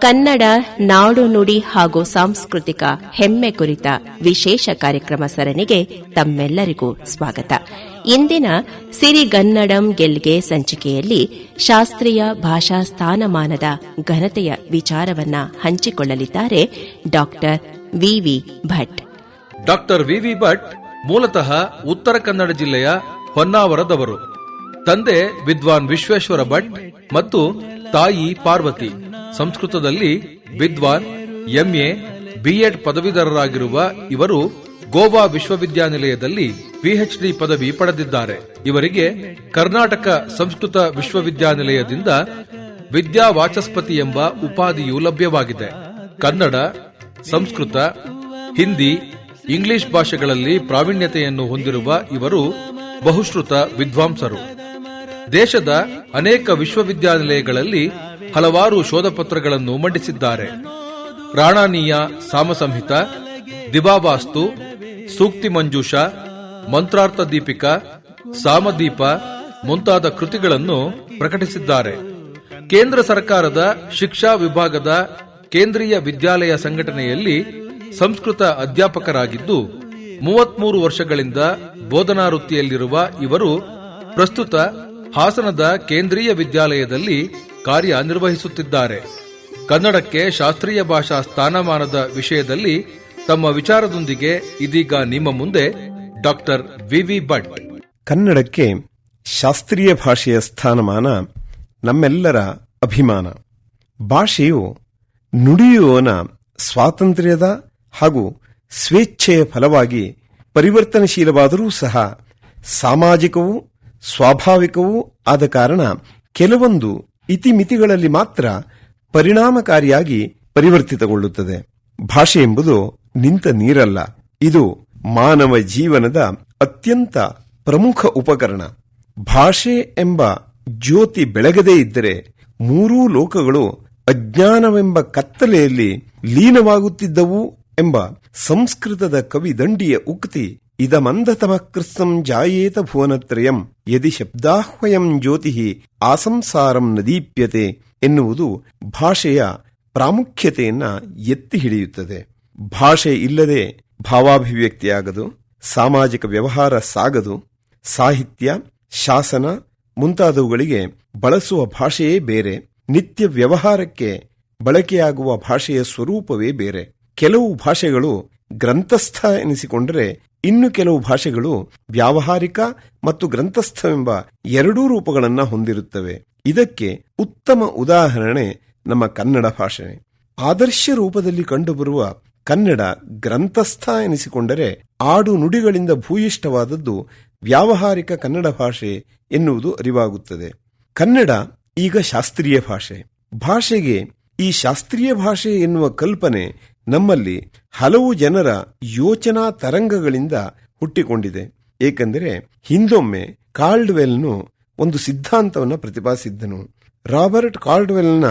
ಕನ್ನಡ, ನಾಡು ನುಡಿ ಹಾಗೂ ಸಾಂಸ್ಕೃತಿಕ ಹೆಮ್ಮೆ ಕುರಿತ ವಿಶೇಷ ಕಾರ್ಯಕ್ರಮ ಸರಣಿಗೆ ತಮ್ಮೆಲ್ಲರಿಗೂ ಸ್ವಾಗತ. ಇಂದಿನ ಸಿರಿಗನ್ನಡಂ ಗೆಲ್ಗೆ ಸಂಚಿಕೆಯಲ್ಲಿ ಶಾಸ್ತ್ರೀಯ ಭಾಷಾ ಸ್ಥಾನಮಾನದ ಘನತೆಯ ವಿಚಾರವನ್ನ ಹಂಚಿಕೊಳ್ಳಲಿದ್ದಾರೆ ಡಾಕ್ಟರ್ ವಿವಿ ಭಟ್. ಡಾಕ್ಟರ್ ವಿವಿ ಭಟ್ ಮೂಲತಃ ಉತ್ತರ ಕನ್ನಡ ಜಿಲ್ಲೆಯ ಹೊನ್ನಾವರದವರು. ತಂದೆ ವಿದ್ವಾನ್ ವಿಶ್ವೇಶ್ವರ ಭಟ್ ಮತ್ತು ತಾಯಿ ಪಾರ್ವತಿ. ಸಂಸ್ಕೃತದಲ್ಲಿ ವಿದ್ವಾನ್ ಎಂಎ ಬಿಎಡ್ ಪದವೀಧರರಾಗಿರುವ ಇವರು ಗೋವಾ ವಿಶ್ವವಿದ್ಯಾನಿಲಯದಲ್ಲಿ ಪಿಎಚ್ಡಿ ಪದವಿ ಪಡೆದಿದ್ದಾರೆ. ಇವರಿಗೆ ಕರ್ನಾಟಕ ಸಂಸ್ಕೃತ ವಿಶ್ವವಿದ್ಯಾನಿಲಯದಿಂದ ವಿದ್ಯಾ ವಾಚಸ್ಪತಿ ಎಂಬ ಉಪಾಧಿಯು ಲಭ್ಯವಾಗಿದೆ. ಕನ್ನಡ, ಸಂಸ್ಕೃತ, ಹಿಂದಿ, ಇಂಗ್ಲಿಷ್ ಭಾಷೆಗಳಲ್ಲಿ ಪ್ರಾವೀಣ್ಯತೆಯನ್ನು ಹೊಂದಿರುವ ಇವರು ಬಹುಶ್ರುತ ವಿದ್ವಾಂಸರು. ದೇಶದ ಅನೇಕ ವಿಶ್ವವಿದ್ಯಾನಿಲಯಗಳಲ್ಲಿ ಹಲವಾರು ಶೋಧಪತ್ರಗಳನ್ನು ಮಂಡಿಸಿದ್ದಾರೆ. ರಾಣಾನೀಯ ಸಾಮಸಂಹಿತ ದಿಬಾವಾಸ್ತು ಸೂಕ್ತಿ ಮಂಜೂಷ, ಮಂತ್ರಾರ್ಥ ದೀಪಿಕಾ, ಸಾಮದೀಪ ಮುಂತಾದ ಕೃತಿಗಳನ್ನು ಪ್ರಕಟಿಸಿದ್ದಾರೆ. ಕೇಂದ್ರ ಸರ್ಕಾರದ ಶಿಕ್ಷಾ ವಿಭಾಗದ ಕೇಂದ್ರೀಯ ವಿದ್ಯಾಲಯ ಸಂಘಟನೆಯಲ್ಲಿ ಸಂಸ್ಕೃತ ಅಧ್ಯಾಪಕರಾಗಿದ್ದು, ಮೂವತ್ಮೂರು ವರ್ಷಗಳಿಂದ ಬೋಧನಾ ವೃತ್ತಿಯಲ್ಲಿರುವ ಇವರು ಪ್ರಸ್ತುತ ಹಾಸನದ ಕೇಂದ್ರೀಯ ವಿದ್ಯಾಲಯದಲ್ಲಿ ಕಾರ್ಯನಿರ್ವಹಿಸುತ್ತಿದ್ದಾರೆ. ಕನ್ನಡಕ್ಕೆ ಶಾಸ್ತ್ರೀಯ ಭಾಷಾ ಸ್ಥಾನಮಾನದ ವಿಷಯದಲ್ಲಿ ತಮ್ಮ ವಿಚಾರದೊಂದಿಗೆ ಇದೀಗ ನಿಮ್ಮ ಮುಂದೆ ಡಾಕ್ಟರ್ ವಿವಿ ಭಟ್. ಕನ್ನಡಕ್ಕೆ ಶಾಸ್ತ್ರೀಯ ಭಾಷೆಯ ಸ್ಥಾನಮಾನ ನಮ್ಮೆಲ್ಲರ ಅಭಿಮಾನ. ಭಾಷೆಯು ನುಡಿಯುವವನ ಸ್ವಾತಂತ್ರ್ಯದ ಹಾಗೂ ಸ್ವೇಚ್ಛೆಯ ಫಲವಾಗಿ ಪರಿವರ್ತನಶೀಲವಾದರೂ ಸಹ ಸಾಮಾಜಿಕವೂ ಸ್ವಾಭಾವಿಕವೂ ಆದ ಕಾರಣ ಕೆಲವೊಂದು ಇತಿಮಿತಿಗಳಲ್ಲಿ ಮಾತ್ರ ಪರಿಣಾಮಕಾರಿಯಾಗಿ ಪರಿವರ್ತಿತಗೊಳ್ಳುತ್ತದೆ. ಭಾಷೆ ಎಂಬುದು ನಿಂತ ನೀರಲ್ಲ. ಇದು ಮಾನವ ಜೀವನದ ಅತ್ಯಂತ ಪ್ರಮುಖ ಉಪಕರಣ. ಭಾಷೆ ಎಂಬ ಜ್ಯೋತಿ ಬೆಳಗದೇ ಇದ್ದರೆ ಮೂರೂ ಲೋಕಗಳು ಅಜ್ಞಾನವೆಂಬ ಕತ್ತಲೆಯಲ್ಲಿ ಲೀನವಾಗುತ್ತಿದ್ದವು ಎಂಬ ಸಂಸ್ಕೃತದ ಕವಿ ದಂಡಿಯ ಉಕ್ತಿ ಇದಮಂದತಮ ಕೃತ್ಸಂ ಜಾಯೇತ ಭುವನತ್ರಯಂ ಯದಿ ಶಬ್ದಾಹ್ವಯಂ ಜ್ಯೋತಿ ಆಸಂಸಾರಂ ನದೀಪ್ಯತೆ ಎನ್ನುವುದು ಭಾಷೆಯ ಪ್ರಾಮುಖ್ಯತೆಯನ್ನ ಎತ್ತಿ ಹಿಡಿಯುತ್ತದೆ. ಭಾಷೆ ಇಲ್ಲದೆ ಭಾವಾಭಿವ್ಯಕ್ತಿಯಾಗದು, ಸಾಮಾಜಿಕ ವ್ಯವಹಾರ ಸಾಗದು, ಸಾಹಿತ್ಯ, ಶಾಸನ ಮುಂತಾದವುಗಳಿಗೆ ಬಳಸುವ ಭಾಷೆಯೇ ಬೇರೆ, ನಿತ್ಯ ವ್ಯವಹಾರಕ್ಕೆ ಬಳಕೆಯಾಗುವ ಭಾಷೆಯ ಸ್ವರೂಪವೇ ಬೇರೆ. ಕೆಲವು ಭಾಷೆಗಳು ಗ್ರಂಥಸ್ಥ ಎನಿಸಿಕೊಂಡರೆ ಇನ್ನು ಕೆಲವು ಭಾಷೆಗಳು ವ್ಯಾವಹಾರಿಕ ಮತ್ತು ಗ್ರಂಥಸ್ಥವೆಂಬ ಎರಡೂ ರೂಪಗಳನ್ನು ಹೊಂದಿರುತ್ತವೆ. ಇದಕ್ಕೆ ಉತ್ತಮ ಉದಾಹರಣೆ ನಮ್ಮ ಕನ್ನಡ ಭಾಷೆ. ಆದರ್ಶ ರೂಪದಲ್ಲಿ ಕಂಡುಬರುವ ಕನ್ನಡ ಗ್ರಂಥಸ್ಥ ಎನಿಸಿಕೊಂಡರೆ ಆಡು ನುಡಿಗಳಿಂದ ಭೂಯಿಷ್ಠವಾದದ್ದು ವ್ಯಾವಹಾರಿಕ ಕನ್ನಡ ಭಾಷೆ ಎನ್ನುವುದು ಅರಿವಾಗುತ್ತದೆ. ಕನ್ನಡ ಈಗ ಶಾಸ್ತ್ರೀಯ ಭಾಷೆ. ಭಾಷೆಗೆ ಈ ಶಾಸ್ತ್ರೀಯ ಭಾಷೆ ಎನ್ನುವ ಕಲ್ಪನೆ ನಮ್ಮಲ್ಲಿ ಹಲವು ಜನರ ಯೋಚನಾ ತರಂಗಗಳಿಂದ ಹುಟ್ಟಿಕೊಂಡಿದೆ. ಏಕೆಂದರೆ ಹಿಂದೊಮ್ಮೆ ಕಾಲ್ಡ್ವೆಲ್ನು ಒಂದು ಸಿದ್ಧಾಂತವನ್ನು ಪ್ರತಿಪಾದಿಸಿದ್ದನು. Robert ಕಾಲ್ಡ್ವೆಲ್ನ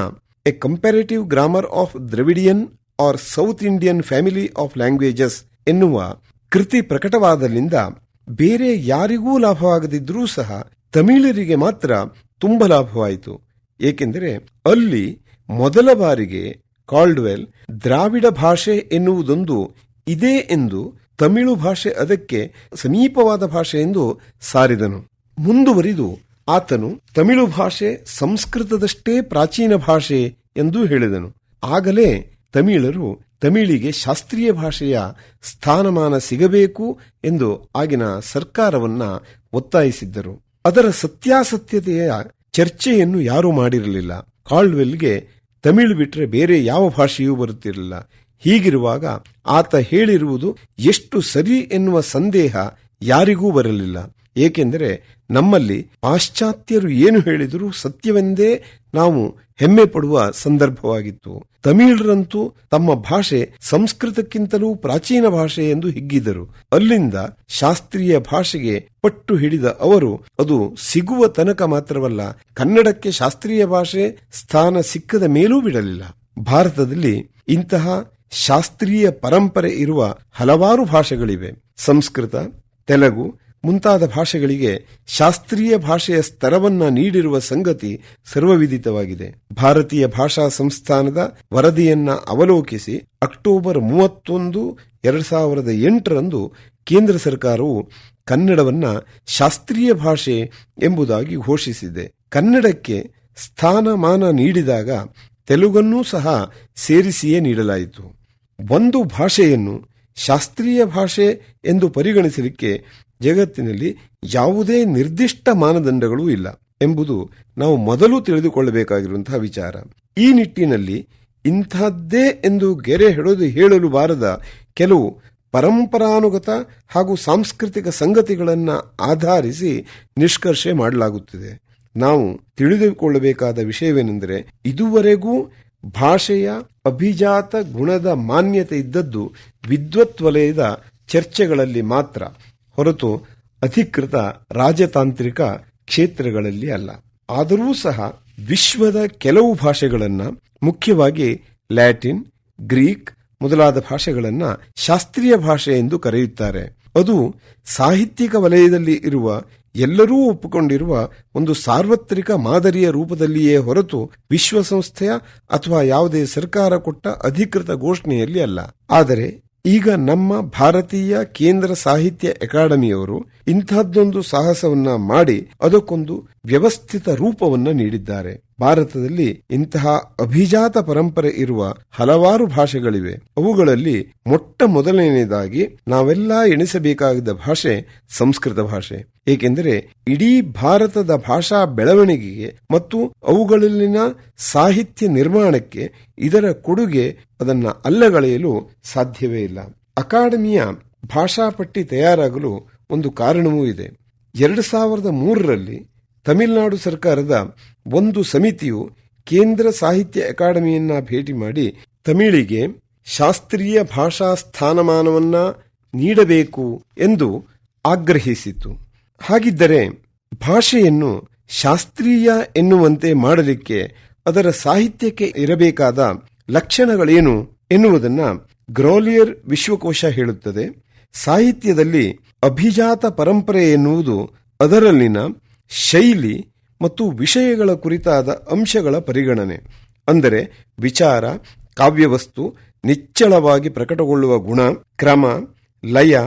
a comparative grammar of Dravidian or south Indian family of languages ಎನ್ನುವ ಕೃತಿ ಪ್ರಕಟವಾದಲ್ಲಿಂದ ಬೇರೆ ಯಾರಿಗೂ ಲಾಭವಾಗದಿದ್ರೂ ಸಹ ತಮಿಳರಿಗೆ ಮಾತ್ರ ತುಂಬ ಲಾಭವಾಯಿತು. ಏಕೆಂದರೆ ಅಲ್ಲಿ ಮೊದಲ ಬಾರಿಗೆ ಕಾಲ್ಡ್ವೆಲ್ ದ್ರಾವಿಡ ಭಾಷೆ ಎನ್ನುವುದೊಂದು ಇದೆ ಎಂದು ತಮಿಳು ಭಾಷೆ ಅದಕ್ಕೆ ಸಮೀಪವಾದ ಭಾಷೆ ಎಂದು ಸಾರಿದನು. ಮುಂದುವರಿದು ಆತನು ತಮಿಳು ಭಾಷೆ ಸಂಸ್ಕೃತದಷ್ಟೇ ಪ್ರಾಚೀನ ಭಾಷೆ ಎಂದು ಹೇಳಿದನು. ಆಗಲೇ ತಮಿಳರು ತಮಿಳಿಗೆ ಶಾಸ್ತ್ರೀಯ ಭಾಷೆಯ ಸ್ಥಾನಮಾನ ಸಿಗಬೇಕು ಎಂದು ಆಗಿನ ಸರ್ಕಾರವನ್ನ ಒತ್ತಾಯಿಸಿದ್ದರು. ಅದರ ಸತ್ಯಾಸತ್ಯತೆಯ ಚರ್ಚೆಯನ್ನು ಯಾರೂ ಮಾಡಿರಲಿಲ್ಲ. ಕಾಲ್ವೆಲ್ಗೆ ತಮಿಳು ಬಿಟ್ಟರೆ ಬೇರೆ ಯಾವ ಭಾಷೆಯೂ ಬರುತ್ತಿರಲಿಲ್ಲ. ಹೀಗಿರುವಾಗ ಆತ ಹೇಳಿರುವುದು ಎಷ್ಟು ಸರಿ ಎನ್ನುವ ಸಂದೇಹ ಯಾರಿಗೂ ಬರಲಿಲ್ಲ. ಏಕೆಂದರೆ ನಮ್ಮಲ್ಲಿ ಪಾಶ್ಚಾತ್ಯರು ಏನು ಹೇಳಿದರೂ ಸತ್ಯವೆಂದೇ ನಾವು ಹೆಮ್ಮೆ ಪಡುವ ಸಂದರ್ಭವಾಗಿತ್ತು. ತಮಿಳರಂತೂ ತಮ್ಮ ಭಾಷೆ ಸಂಸ್ಕೃತಕ್ಕಿಂತಲೂ ಪ್ರಾಚೀನ ಭಾಷೆ ಎಂದು ಹಿಗ್ಗಿದರು. ಅಲ್ಲಿಂದ ಶಾಸ್ತ್ರೀಯ ಭಾಷೆಗೆ ಪಟ್ಟು ಹಿಡಿದ ಅವರು, ಅದು ಸಿಗುವ ತನಕ ಮಾತ್ರವಲ್ಲ, ಕನ್ನಡಕ್ಕೆ ಶಾಸ್ತ್ರೀಯ ಭಾಷೆ ಸ್ಥಾನ ಸಿಕ್ಕದ ಮೇಲೂ ಬಿಡಲಿಲ್ಲ. ಭಾರತದಲ್ಲಿ ಇಂತಹ ಶಾಸ್ತ್ರೀಯ ಪರಂಪರೆ ಇರುವ ಹಲವಾರು ಭಾಷೆಗಳಿವೆ. ಸಂಸ್ಕೃತ, ತೆಲುಗು ಮುಂತಾದ ಭಾಷೆಗಳಿಗೆ ಶಾಸ್ತ್ರೀಯ ಭಾಷೆಯ ಸ್ತರವನ್ನ ನೀಡಿರುವ ಸಂಗತಿ ಸರ್ವವಿದಿತವಾಗಿದೆ. ಭಾರತೀಯ ಭಾಷಾ ಸಂಸ್ಥಾನದ ವರದಿಯನ್ನ ಅವಲೋಕಿಸಿ ಅಕ್ಟೋಬರ್ ಮೂವತ್ತೊಂದು, ಎರಡ್ ಸಾವಿರದ ಎಂಟರಂದು ಕೇಂದ್ರ ಸರ್ಕಾರವು ಕನ್ನಡವನ್ನ ಶಾಸ್ತ್ರೀಯ ಭಾಷೆ ಎಂಬುದಾಗಿ ಘೋಷಿಸಿದೆ. ಕನ್ನಡಕ್ಕೆ ಸ್ಥಾನಮಾನ ನೀಡಿದಾಗ ತೆಲುಗನ್ನೂ ಸಹ ಸೇರಿಸಿಯೇ ನೀಡಲಾಯಿತು. ಒಂದು ಭಾಷೆಯನ್ನು ಶಾಸ್ತ್ರೀಯ ಭಾಷೆ ಎಂದು ಪರಿಗಣಿಸಲಿಕ್ಕೆ ಜಗತ್ತಿನಲ್ಲಿ ಯಾವುದೇ ನಿರ್ದಿಷ್ಟ ಮಾನದಂಡಗಳೂ ಇಲ್ಲ ಎಂಬುದು ನಾವು ಮೊದಲು ತಿಳಿದುಕೊಳ್ಳಬೇಕಾಗಿರುವಂತಹ ವಿಚಾರ. ಈ ನಿಟ್ಟಿನಲ್ಲಿ ಇಂಥದ್ದೇ ಎಂದು ಗೆರೆ ಹಿಡಿದು ಹೇಳಲು ಬಾರದ ಕೆಲವು ಪರಂಪರಾನುಗತ ಹಾಗೂ ಸಾಂಸ್ಕೃತಿಕ ಸಂಗತಿಗಳನ್ನು ಆಧರಿಸಿ ನಿಷ್ಕರ್ಷೆ ಮಾಡಲಾಗುತ್ತಿದೆ. ನಾವು ತಿಳಿದುಕೊಳ್ಳಬೇಕಾದ ವಿಷಯವೇನೆಂದರೆ ಇದುವರೆಗೂ ಭಾಷೆಯ ಅಭಿಜಾತ ಗುಣದ ಮಾನ್ಯತೆ ಇದ್ದದ್ದು ವಿದ್ವತ್ ವಲಯದ ಚರ್ಚೆಗಳಲ್ಲಿ ಮಾತ್ರ. ಹೊರತು ಅಧಿಕೃತ ರಾಜತಾಂತ್ರಿಕ ಕ್ಷೇತ್ರಗಳಲ್ಲಿ ಅಲ್ಲ. ಆದರೂ ಸಹ ವಿಶ್ವದ ಕೆಲವು ಭಾಷೆಗಳನ್ನು, ಮುಖ್ಯವಾಗಿ ಲ್ಯಾಟಿನ್, ಗ್ರೀಕ್ ಮೊದಲಾದ ಭಾಷೆಗಳನ್ನು ಶಾಸ್ತ್ರೀಯ ಭಾಷೆ ಎಂದು ಕರೆಯುತ್ತಾರೆ. ಅದು ಸಾಹಿತ್ಯಿಕ ವಲಯದಲ್ಲಿ ಇರುವ ಎಲ್ಲರೂ ಒಪ್ಪಿಕೊಂಡಿರುವ ಒಂದು ಸಾರ್ವತ್ರಿಕ ಮಾದರಿಯ ರೂಪದಲ್ಲಿಯೇ ಹೊರತು ವಿಶ್ವಸಂಸ್ಥೆಯ ಅಥವಾ ಯಾವುದೇ ಸರ್ಕಾರ ಕೊಟ್ಟ ಅಧಿಕೃತ ಘೋಷಣೆಯಲ್ಲಿ ಅಲ್ಲ. ಆದರೆ ಈಗ ನಮ್ಮ ಭಾರತೀಯ ಕೇಂದ್ರ ಸಾಹಿತ್ಯ ಅಕಾಡೆಮಿಯವರು ಇಂಥದ್ದೊಂದು ಸಾಹಸವನ್ನ ಮಾಡಿ ಅದಕ್ಕೊಂದು ವ್ಯವಸ್ಥಿತ ರೂಪವನ್ನ ನೀಡಿದ್ದಾರೆ. ಭಾರತದಲ್ಲಿ ಇಂತಹ ಅಭಿಜಾತ ಪರಂಪರೆ ಇರುವ ಹಲವಾರು ಭಾಷೆಗಳಿವೆ. ಅವುಗಳಲ್ಲಿ ಮೊಟ್ಟ ಮೊದಲನೆಯದಾಗಿ ನಾವೆಲ್ಲ ಎಣಿಸಬೇಕಾಗಿದ್ದ ಭಾಷೆ ಸಂಸ್ಕೃತ ಭಾಷೆ. ಏಕೆಂದರೆ ಇಡೀ ಭಾರತದ ಭಾಷಾ ಬೆಳವಣಿಗೆಗೆ ಮತ್ತು ಅವುಗಳಲ್ಲಿನ ಸಾಹಿತ್ಯ ನಿರ್ಮಾಣಕ್ಕೆ ಇದರ ಕೊಡುಗೆ ಅದನ್ನ ಅಲ್ಲಗಳೆಯಲು ಸಾಧ್ಯವೇ ಇಲ್ಲ. ಅಕಾಡೆಮಿಯ ಭಾಷಾಪಟ್ಟಿ ತಯಾರಾಗಲು ಒಂದು ಕಾರಣವೂ ಇದೆ. ಎರಡು ಸಾವಿರದ ಮೂರರಲ್ಲಿ ತಮಿಳುನಾಡು ಸರ್ಕಾರದ ಒಂದು ಸಮಿತಿಯು ಕೇಂದ್ರ ಸಾಹಿತ್ಯ ಅಕಾಡೆಮಿಯನ್ನ ಭೇಟಿ ಮಾಡಿ ತಮಿಳಿಗೆ ಶಾಸ್ತ್ರೀಯ ಭಾಷಾ ಸ್ಥಾನಮಾನವನ್ನ ನೀಡಬೇಕು ಎಂದು ಆಗ್ರಹಿಸಿತು. ಹಾಗಿದ್ದರೆ ಭಾಷೆಯನ್ನು ಶಾಸ್ತ್ರೀಯ ಎನ್ನುವಂತೆ ಮಾಡಲಿಕ್ಕೆ ಅದರ ಸಾಹಿತ್ಯಕ್ಕೆ ಇರಬೇಕಾದ ಲಕ್ಷಣಗಳೇನು ಎನ್ನುವುದನ್ನ ಗ್ರೋಲಿಯರ್ ವಿಶ್ವಕೋಶ ಹೇಳುತ್ತದೆ. ಸಾಹಿತ್ಯದಲ್ಲಿ ಅಭಿಜಾತ ಪರಂಪರೆ ಎನ್ನುವುದು ಅದರಲ್ಲಿನ ಶೈಲಿ ಮತ್ತು ವಿಷಯಗಳ ಕುರಿತಾದ ಅಂಶಗಳ ಪರಿಗಣನೆ. ಅಂದರೆ ವಿಚಾರ, ಕಾವ್ಯವಸ್ತು, ನಿಚ್ಚಳವಾಗಿ ಪ್ರಕಟಗೊಳ್ಳುವ ಗುಣ, ಕ್ರಮ, ಲಯ,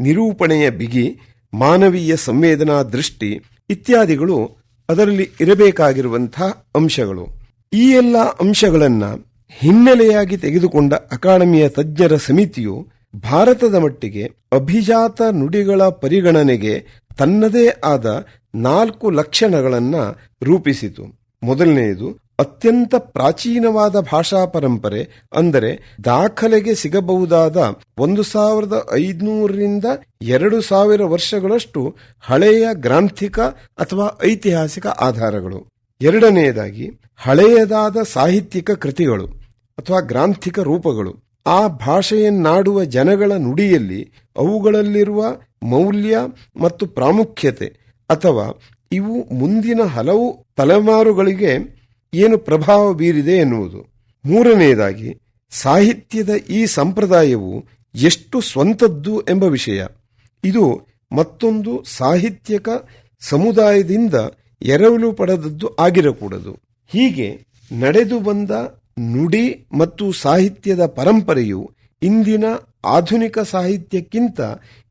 ನಿರೂಪಣೆಯ ಬಿಗಿ, ಮಾನವೀಯ ಸಂವೇದನಾ ದೃಷ್ಟಿ ಇತ್ಯಾದಿಗಳು ಅದರಲ್ಲಿ ಇರಬೇಕಾಗಿರುವಂತಹ ಅಂಶಗಳು. ಈ ಎಲ್ಲ ಅಂಶಗಳನ್ನು ಹಿನ್ನೆಲೆಯಾಗಿ ತೆಗೆದುಕೊಂಡ ಅಕಾಡೆಮಿಯ ತಜ್ಞರ ಸಮಿತಿಯು ಭಾರತದ ಮಟ್ಟಿಗೆ ಅಭಿಜಾತ ನುಡಿಗಳ ಪರಿಗಣನೆಗೆ ತನ್ನದೇ ಆದ ನಾಲ್ಕು ಲಕ್ಷಣಗಳನ್ನು ರೂಪಿಸಿತು. ಮೊದಲನೆಯದು, ಅತ್ಯಂತ ಪ್ರಾಚೀನವಾದ ಭಾಷಾ ಪರಂಪರೆ, ಅಂದರೆ ದಾಖಲೆಗೆ ಸಿಗಬಹುದಾದ ಒಂದು ಸಾವಿರದ ಐದುನೂರರಿಂದ ಎರಡು ಸಾವಿರ ವರ್ಷಗಳಷ್ಟು ಹಳೆಯ ಗ್ರಾಂಥಿಕ ಅಥವಾ ಐತಿಹಾಸಿಕ ಆಧಾರಗಳು. ಎರಡನೆಯದಾಗಿ, ಹಳೆಯದಾದ ಸಾಹಿತ್ಯಿಕ ಕೃತಿಗಳು ಅಥವಾ ಗ್ರಾಂಥಿಕ ರೂಪಗಳು. ಆ ಭಾಷೆಯನ್ನಾಡುವ ಜನಗಳ ನುಡಿಯಲ್ಲಿ ಅವುಗಳಲ್ಲಿರುವ ಮೌಲ್ಯ ಮತ್ತು ಪ್ರಾಮುಖ್ಯತೆ ಅಥವಾ ಇವು ಮುಂದಿನ ಹಲವು ತಲೆಮಾರುಗಳಿಗೆ ಏನು ಪ್ರಭಾವ ಬೀರಿದೆ ಎನ್ನುವುದು. ಮೂರನೆಯದಾಗಿ, ಸಾಹಿತ್ಯದ ಈ ಸಂಪ್ರದಾಯವು ಎಷ್ಟು ಸ್ವಂತದ್ದು ಎಂಬ ವಿಷಯ. ಇದು ಮತ್ತೊಂದು ಸಾಹಿತ್ಯಕ ಸಮುದಾಯದಿಂದ ಎರವಲು ಪಡೆದದ್ದು ಆಗಿರಕೂಡದು. ಹೀಗೆ ನಡೆದು ಬಂದ ನುಡಿ ಮತ್ತು ಸಾಹಿತ್ಯದ ಪರಂಪರೆಯು ಇಂದಿನ ಆಧುನಿಕ ಸಾಹಿತ್ಯಕ್ಕಿಂತ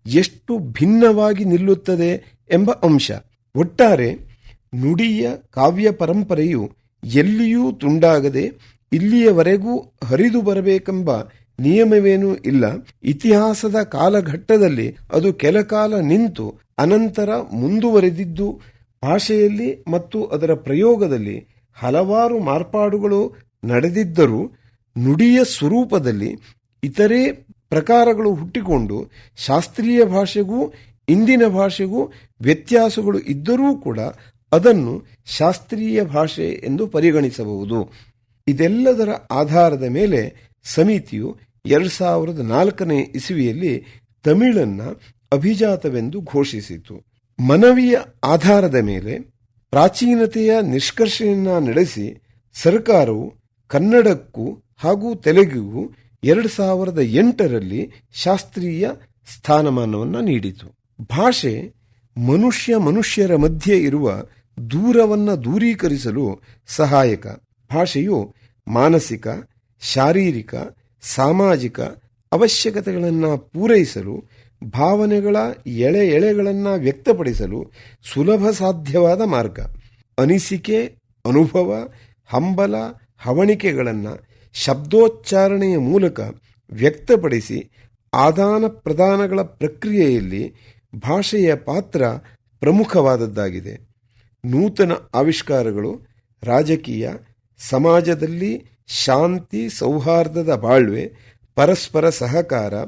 ಎಷ್ಟು ಭಿನ್ನವಾಗಿ ನಿಲ್ಲುತ್ತದೆ ಎಂಬ ಅಂಶ. ಒಟ್ಟಾರೆ ನುಡಿಯ ಕಾವ್ಯ ಪರಂಪರೆಯು ಎಲ್ಲಿಯೂ ತುಂಡಾಗದೆ ಇಲ್ಲಿಯವರೆಗೂ ಹರಿದು ಬರಬೇಕೆಂಬ ನಿಯಮವೇನೂ ಇಲ್ಲ. ಇತಿಹಾಸದ ಕಾಲಘಟ್ಟದಲ್ಲಿ ಅದು ಕೆಲಕಾಲ ನಿಂತು ಅನಂತರ ಮುಂದುವರೆದಿದ್ದು, ಭಾಷೆಯಲ್ಲಿ ಮತ್ತು ಅದರ ಪ್ರಯೋಗದಲ್ಲಿ ಹಲವಾರು ಮಾರ್ಪಾಡುಗಳು ನಡೆದಿದ್ದರೂ ನುಡಿಯ ಸ್ವರೂಪದಲ್ಲಿ ಇತರೆ ಪ್ರಕಾರಗಳು ಹುಟ್ಟಿಕೊಂಡು ಶಾಸ್ತ್ರೀಯ ಭಾಷೆಗೂ ಇಂದಿನ ಭಾಷೆಗೂ ವ್ಯತ್ಯಾಸಗಳು ಇದ್ದರೂ ಕೂಡ ಅದನ್ನು ಶಾಸ್ತ್ರೀಯ ಭಾಷೆ ಎಂದು ಪರಿಗಣಿಸಬಹುದು. ಇದೆಲ್ಲದರ ಆಧಾರದ ಮೇಲೆ ಸಮಿತಿಯು ಎರಡ್ ಸಾವಿರದ ನಾಲ್ಕನೇ ಇಸುವಿಯಲ್ಲಿ ತಮಿಳನ್ನ ಅಭಿಜಾತವೆಂದು ಘೋಷಿಸಿತು. ಮನವಿಯ ಆಧಾರದ ಮೇಲೆ ಪ್ರಾಚೀನತೆಯ ನಿಷ್ಕರ್ಷೆಯನ್ನ ನಡೆಸಿ ಸರ್ಕಾರವು ಕನ್ನಡಕ್ಕೂ ಹಾಗೂ ತೆಲುಗಿಗೂ ಎರಡು ಸಾವಿರದ ಎಂಟರಲ್ಲಿ ಶಾಸ್ತ್ರೀಯ ಸ್ಥಾನಮಾನವನ್ನು ನೀಡಿತು. ಭಾಷೆ ಮನುಷ್ಯ ಮನುಷ್ಯರ ಮಧ್ಯೆ ಇರುವ ದೂರವನ್ನ ದೂರೀಕರಿಸಲು ಸಹಾಯಕ. ಭಾಷೆಯು ಮಾನಸಿಕ, ಶಾರೀರಿಕ, ಸಾಮಾಜಿಕ ಅವಶ್ಯಕತೆಗಳನ್ನು ಪೂರೈಸಲು, ಭಾವನೆಗಳ ಎಳೆ ಎಳೆಗಳನ್ನು ವ್ಯಕ್ತಪಡಿಸಲು ಸುಲಭ ಸಾಧ್ಯವಾದ ಮಾರ್ಗ. ಅನಿಸಿಕೆ, ಅನುಭವ, ಹಂಬಲ, ಹವಣಿಕೆಗಳನ್ನು ಶಬ್ದೋಚ್ಚಾರಣೆಯ ಮೂಲಕ ವ್ಯಕ್ತಪಡಿಸಿ ಆದಾನ ಪ್ರದಾನಗಳ ಪ್ರಕ್ರಿಯೆಯಲ್ಲಿ ಭಾಷೆಯ ಪಾತ್ರ ಪ್ರಮುಖವಾದದ್ದಾಗಿದೆ. ನೂತನ ಆವಿಷ್ಕಾರಗಳು ರಾಜಕೀಯ, ಸಮಾಜದಲ್ಲಿ ಶಾಂತಿ, ಸೌಹಾರ್ದದ ಬಾಳ್ವೆ, ಪರಸ್ಪರ ಸಹಕಾರ,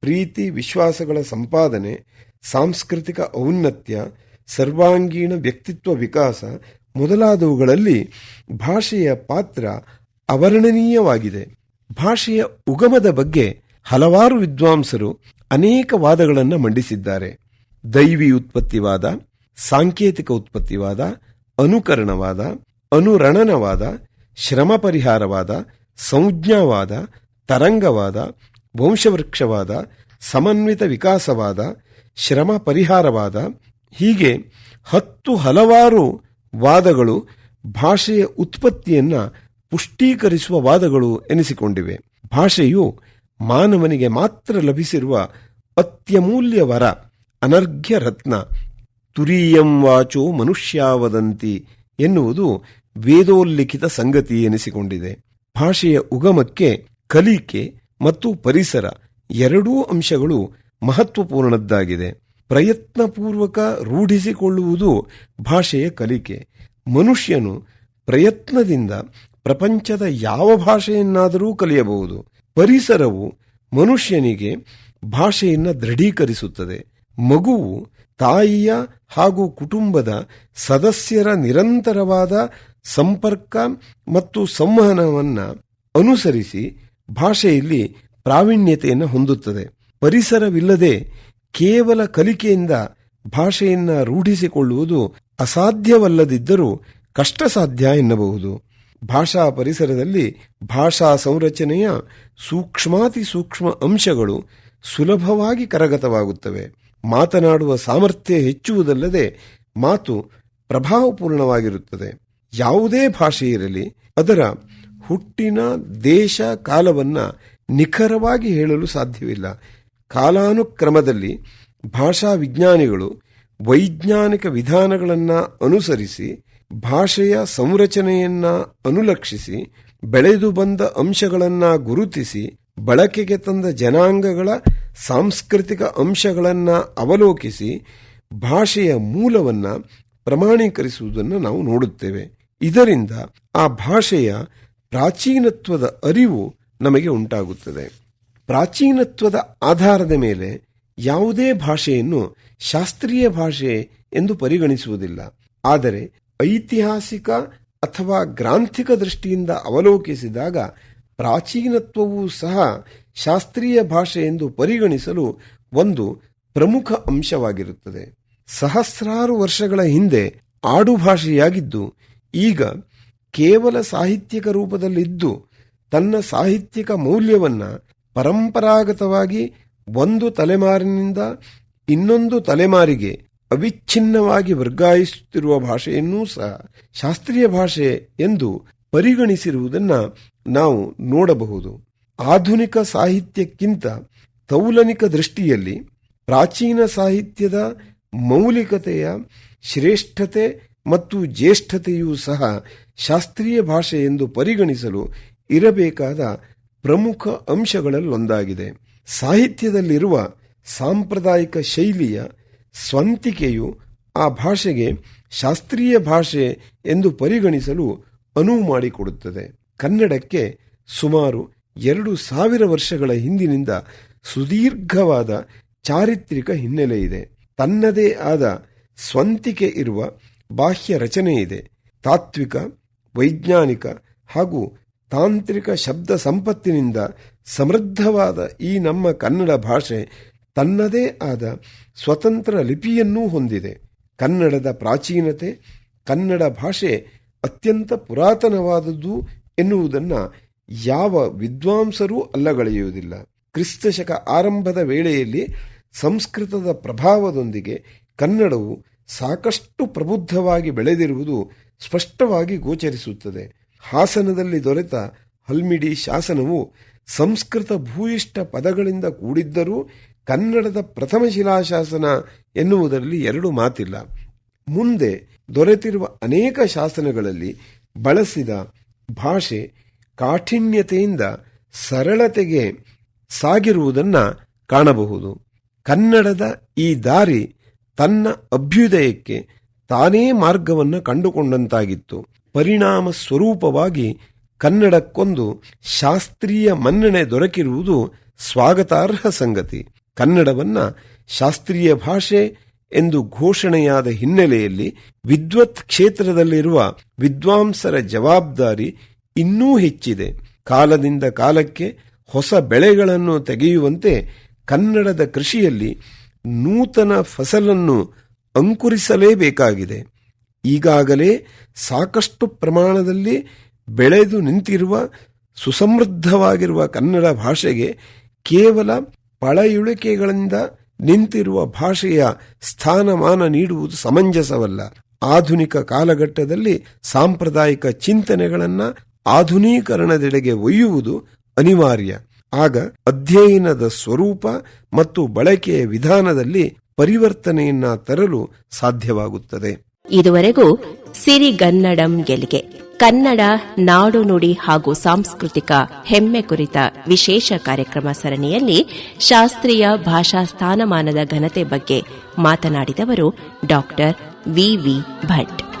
ಪ್ರೀತಿ, ವಿಶ್ವಾಸಗಳ ಸಂಪಾದನೆ, ಸಾಂಸ್ಕೃತಿಕ ಔನ್ನತ್ಯ, ಸರ್ವಾಂಗೀಣ ವ್ಯಕ್ತಿತ್ವ ವಿಕಾಸ ಮೊದಲಾದವುಗಳಲ್ಲಿ ಭಾಷೆಯ ಪಾತ್ರ ಅವರ್ಣನೀಯವಾಗಿದೆ. ಭಾಷೆಯ ಉಗಮದ ಬಗ್ಗೆ ಹಲವಾರು ವಿದ್ವಾಂಸರು ಅನೇಕ ವಾದಗಳನ್ನು ಮಂಡಿಸಿದ್ದಾರೆ. ದೈವಿ ಉತ್ಪತ್ತಿವಾದ, ಸಾಂಕೇತಿಕ ಉತ್ಪತ್ತಿವಾದ, ಅನುಕರಣವಾದ, ಅನುರಣನವಾದ, ಶ್ರಮ ಪರಿಹಾರವಾದ, ಸಂಜ್ಞಾವಾದ, ತರಂಗವಾದ, ವಂಶವೃಕ್ಷವಾದ, ಸಮನ್ವಿತ ವಿಕಾಸವಾದ, ಶ್ರಮ ಪರಿಹಾರವಾದ, ಹೀಗೆ ಹತ್ತು ಹಲವಾರು ವಾದಗಳು ಭಾಷೆಯ ಉತ್ಪತ್ತಿಯನ್ನು ಪುಷ್ಟೀಕರಿಸುವ ವಾದಗಳು ಎನಿಸಿಕೊಂಡಿವೆ. ಭಾಷೆಯು ಮಾನವನಿಗೆ ಮಾತ್ರ ಲಭಿಸಿರುವ ಅತ್ಯಮೂಲ್ಯ ವರ. ಅನರ್ಘ್ಯ ರತ್ನ. ತುರೀಯಂ ವಾಚೋ ಮನುಷ್ಯಾವದಂತಿ ಎನ್ನುವುದು ವೇದೋಲ್ಲಿಖಿತ ಸಂಗತಿ ಎನಿಸಿಕೊಂಡಿದೆ. ಭಾಷೆಯ ಉಗಮಕ್ಕೆ, ಕಲಿಕೆ ಮತ್ತು ಪರಿಸರ ಎರಡೂ ಅಂಶಗಳು ಮಹತ್ವಪೂರ್ಣದ್ದಾಗಿದೆ. ಪ್ರಯತ್ನಪೂರ್ವಕ ರೂಢಿಸಿಕೊಳ್ಳುವುದು ಭಾಷೆಯ ಕಲಿಕೆ. ಮನುಷ್ಯನು ಪ್ರಯತ್ನದಿಂದ ಪ್ರಪಂಚದ ಯಾವ ಭಾಷೆಯನ್ನಾದರೂ ಕಲಿಯಬಹುದು. ಪರಿಸರವು ಮನುಷ್ಯನಿಗೆ ಭಾಷೆಯನ್ನು ದೃಢೀಕರಿಸುತ್ತದೆ. ಮಗುವು ತಾಯಿಯ ಹಾಗೂ ಕುಟುಂಬದ ಸದಸ್ಯರ ನಿರಂತರವಾದ ಸಂಪರ್ಕ ಮತ್ತು ಸಂವಹನವನ್ನ ಅನುಸರಿಸಿ ಭಾಷೆಯಲ್ಲಿ ಪ್ರಾವೀಣ್ಯತೆಯನ್ನು ಹೊಂದುತ್ತದೆ. ಪರಿಸರವಿಲ್ಲದೆ ಕೇವಲ ಕಲಿಕೆಯಿಂದ ಭಾಷೆಯನ್ನ ರೂಢಿಸಿಕೊಳ್ಳುವುದು ಅಸಾಧ್ಯವಲ್ಲದಿದ್ದರೂ ಕಷ್ಟ ಸಾಧ್ಯ ಎನ್ನಬಹುದು. ಭಾಷಾ ಪರಿಸರದಲ್ಲಿ ಭಾಷಾ ಸಂರಚನೆಯ ಸೂಕ್ಷ್ಮಾತಿ ಸೂಕ್ಷ್ಮ ಅಂಶಗಳು ಸುಲಭವಾಗಿ ಕರಗತವಾಗುತ್ತವೆ. ಮಾತನಾಡುವ ಸಾಮರ್ಥ್ಯ ಹೆಚ್ಚುವುದಲ್ಲದೆ ಮಾತು ಪ್ರಭಾವಪೂರ್ಣವಾಗಿರುತ್ತದೆ. ಯಾವುದೇ ಭಾಷೆ ಇರಲಿ, ಅದರ ಹುಟ್ಟಿನ ದೇಶ ಕಾಲವನ್ನ ನಿಖರವಾಗಿ ಹೇಳಲು ಸಾಧ್ಯವಿಲ್ಲ. ಕಾಲಾನುಕ್ರಮದಲ್ಲಿ ಭಾಷಾ ವಿಜ್ಞಾನಿಗಳು ವೈಜ್ಞಾನಿಕ ವಿಧಾನಗಳನ್ನು ಅನುಸರಿಸಿ, ಭಾಷೆಯ ಸಂರಚನೆಯನ್ನ ಅನುಲಕ್ಷಿಸಿ, ಬೆಳೆದು ಬಂದ ಅಂಶಗಳನ್ನ ಗುರುತಿಸಿ ಬಳಕೆಗೆ ತಂದ ಜನಾಂಗಗಳ ಸಾಂಸ್ಕೃತಿಕ ಅಂಶಗಳನ್ನು ಅವಲೋಕಿಸಿ ಭಾಷೆಯ ಮೂಲವನ್ನ ಪ್ರಮಾಣೀಕರಿಸುವುದನ್ನು ನಾವು ನೋಡುತ್ತೇವೆ. ಇದರಿಂದ ಆ ಭಾಷೆಯ ಪ್ರಾಚೀನತ್ವದ ಅರಿವು ನಮಗೆ ಉಂಟಾಗುತ್ತದೆ. ಪ್ರಾಚೀನತ್ವದ ಆಧಾರದ ಮೇಲೆ ಯಾವುದೇ ಭಾಷೆಯನ್ನು ಶಾಸ್ತ್ರೀಯ ಭಾಷೆ ಎಂದು ಪರಿಗಣಿಸುವುದಿಲ್ಲ. ಆದರೆ ಐತಿಹಾಸಿಕ ಅಥವಾ ಗ್ರಾಂಥಿಕ ದೃಷ್ಟಿಯಿಂದ ಅವಲೋಕಿಸಿದಾಗ ಪ್ರಾಚೀನತ್ವವೂ ಸಹ ಶಾಸ್ತ್ರೀಯ ಭಾಷೆ ಎಂದು ಪರಿಗಣಿಸಲು ಒಂದು ಪ್ರಮುಖ ಅಂಶವಾಗಿರುತ್ತದೆ. ಸಹಸ್ರಾರು ವರ್ಷಗಳ ಹಿಂದೆ ಆಡುಭಾಷೆಯಾಗಿದ್ದು, ಈಗ ಕೇವಲ ಸಾಹಿತ್ಯಿಕ ರೂಪದಲ್ಲಿದ್ದು ತನ್ನ ಸಾಹಿತ್ಯಿಕ ಮೌಲ್ಯವನ್ನ ಪರಂಪರಾಗತವಾಗಿ ಒಂದು ತಲೆಮಾರಿನಿಂದ ಇನ್ನೊಂದು ತಲೆಮಾರಿಗೆ ಅವಿಚ್ಛಿನ್ನವಾಗಿ ವರ್ಗಾಯಿಸುತ್ತಿರುವ ಭಾಷೆಯನ್ನೂ ಸಹ ಶಾಸ್ತ್ರೀಯ ಭಾಷೆ ಎಂದು ಪರಿಗಣಿಸಿರುವುದನ್ನು ನಾವು ನೋಡಬಹುದು. ಆಧುನಿಕ ಸಾಹಿತ್ಯಕ್ಕಿಂತ ತೌಲನಿಕ ದೃಷ್ಟಿಯಲ್ಲಿ ಪ್ರಾಚೀನ ಸಾಹಿತ್ಯದ ಮೌಲಿಕತೆಯ ಶ್ರೇಷ್ಠತೆ ಮತ್ತು ಜ್ಯೇಷ್ಠತೆಯೂ ಸಹ ಶಾಸ್ತ್ರೀಯ ಭಾಷೆ ಎಂದು ಪರಿಗಣಿಸಲು ಇರಬೇಕಾದ ಪ್ರಮುಖ ಅಂಶಗಳಲ್ಲೊಂದಾಗಿದೆ. ಸಾಹಿತ್ಯದಲ್ಲಿರುವ ಸಾಂಪ್ರದಾಯಿಕ ಶೈಲಿಯ ಸ್ವಂತಿಕೆಯು ಆ ಭಾಷೆಗೆ ಶಾಸ್ತ್ರೀಯ ಭಾಷೆ ಎಂದು ಪರಿಗಣಿಸಲು ಅನುವು ಮಾಡಿಕೊಡುತ್ತದೆ. ಕನ್ನಡಕ್ಕೆ ಸುಮಾರು ಎರಡು ಸಾವಿರ ವರ್ಷಗಳ ಹಿಂದಿನಿಂದ ಸುದೀರ್ಘವಾದ ಚಾರಿತ್ರಿಕ ಹಿನ್ನೆಲೆ ಇದೆ. ತನ್ನದೇ ಆದ ಸ್ವಂತಿಕೆ ಇರುವ ಬಾಹ್ಯ ರಚನೆ ಇದೆ. ತಾತ್ವಿಕ, ವೈಜ್ಞಾನಿಕ ಹಾಗೂ ತಾಂತ್ರಿಕ ಶಬ್ದ ಸಂಪತ್ತಿನಿಂದ ಸಮೃದ್ಧವಾದ ಈ ನಮ್ಮ ಕನ್ನಡ ಭಾಷೆ ತನ್ನದೇ ಆದ ಸ್ವತಂತ್ರ ಲಿಪಿಯನ್ನೂ ಹೊಂದಿದೆ. ಕನ್ನಡದ ಪ್ರಾಚೀನತೆ ಕನ್ನಡ ಭಾಷೆ ಅತ್ಯಂತ ಪುರಾತನವಾದದ್ದು ಎನ್ನುವುದನ್ನು ಯಾವ ವಿದ್ವಾಂಸರೂ ಅಲ್ಲಗಳೆಯುವುದಿಲ್ಲ. ಕ್ರಿಸ್ತಶಕ ಆರಂಭದ ವೇಳೆಯಲ್ಲಿ ಸಂಸ್ಕೃತದ ಪ್ರಭಾವದೊಂದಿಗೆ ಕನ್ನಡವು ಸಾಕಷ್ಟು ಪ್ರಬುದ್ಧವಾಗಿ ಬೆಳೆದಿರುವುದು ಸ್ಪಷ್ಟವಾಗಿ ಗೋಚರಿಸುತ್ತದೆ. ಹಾಸನದಲ್ಲಿ ದೊರೆತ ಹಲ್ಮಿಡಿ ಶಾಸನವು ಸಂಸ್ಕೃತ ಭೂಯಿಷ್ಠ ಪದಗಳಿಂದ ಕೂಡಿದ್ದರೂ ಕನ್ನಡದ ಪ್ರಥಮ ಶಿಲಾಶಾಸನ ಎನ್ನುವುದರಲ್ಲಿ ಎರಡು ಮಾತಿಲ್ಲ. ಮುಂದೆ ದೊರೆತಿರುವ ಅನೇಕ ಶಾಸನಗಳಲ್ಲಿ ಬಳಸಿದ ಭಾಷೆ ಕಾಠಿಣ್ಯತೆಯಿಂದ ಸರಳತೆಗೆ ಸಾಗಿರುವುದನ್ನು ಕಾಣಬಹುದು. ಕನ್ನಡದ ಈ ದಾರಿ ತನ್ನ ಅಭ್ಯುದಯಕ್ಕೆ ತಾನೇ ಮಾರ್ಗವನ್ನು ಕಂಡುಕೊಂಡಂತಾಗಿತ್ತು. ಪರಿಣಾಮ ಸ್ವರೂಪವಾಗಿ ಕನ್ನಡಕ್ಕೊಂದು ಶಾಸ್ತ್ರೀಯ ಮನ್ನಣೆ ದೊರಕಿರುವುದು ಸ್ವಾಗತಾರ್ಹ ಸಂಗತಿ. ಕನ್ನಡವನ್ನ ಶಾಸ್ತ್ರೀಯ ಭಾಷೆ ಎಂದು ಘೋಷಣೆಯಾದ ಹಿನ್ನೆಲೆಯಲ್ಲಿ ವಿದ್ವತ್ ಕ್ಷೇತ್ರದಲ್ಲಿರುವ ವಿದ್ವಾಂಸರ ಜವಾಬ್ದಾರಿ ಇನ್ನೂ ಹೆಚ್ಚಿದೆ. ಕಾಲದಿಂದ ಕಾಲಕ್ಕೆ ಹೊಸ ಬೆಳೆಗಳನ್ನು ತೆಗೆಯುವಂತೆ ಕನ್ನಡದ ಕೃಷಿಯಲ್ಲಿ ನೂತನ ಫಸಲನ್ನು ಅಂಕುರಿಸಲೇಬೇಕಾಗಿದೆ. ಈಗಾಗಲೇ ಸಾಕಷ್ಟು ಪ್ರಮಾಣದಲ್ಲಿ ಬೆಳೆದು ನಿಂತಿರುವ ಸುಸಮೃದ್ಧವಾಗಿರುವ ಕನ್ನಡ ಭಾಷೆಗೆ ಕೇವಲ ಪಳೆಯುಳಿಕೆಗಳಿಂದ ನಿಂತಿರುವ ಭಾಷೆಯ ಸ್ಥಾನಮಾನ ನೀಡುವುದು ಸಮಂಜಸವಲ್ಲ. ಆಧುನಿಕ ಕಾಲಘಟ್ಟದಲ್ಲಿ ಸಾಂಪ್ರದಾಯಿಕ ಚಿಂತನೆಗಳನ್ನು ಆಧುನೀಕರಣದೆಡೆಗೆ ಒಯ್ಯುವುದು ಅನಿವಾರ್ಯ. ಆಗ ಅಧ್ಯಯನದ ಸ್ವರೂಪ ಮತ್ತು ಬಳಕೆಯ ವಿಧಾನದಲ್ಲಿ ಪರಿವರ್ತನೆಯನ್ನ ತರಲು ಸಾಧ್ಯವಾಗುತ್ತದೆ. ಇದುವರೆಗೂ ಸಿರಿಗನ್ನಡಂ ಗೆಲ್ಗೆ. ಕನ್ನಡ, ನಾಡು ನುಡಿ ಹಾಗೂ ಸಾಂಸ್ಕೃತಿಕ ಹೆಮ್ಮೆ ಕುರಿತ ವಿಶೇಷ ಕಾರ್ಯಕ್ರಮ ಸರಣಿಯಲ್ಲಿ ಶಾಸ್ತ್ರೀಯ ಭಾಷಾ ಸ್ಥಾನಮಾನದ ಘನತೆ ಬಗ್ಗೆ ಮಾತನಾಡಿದವರು ಡಾ ವಿವಿ ಭಟ್.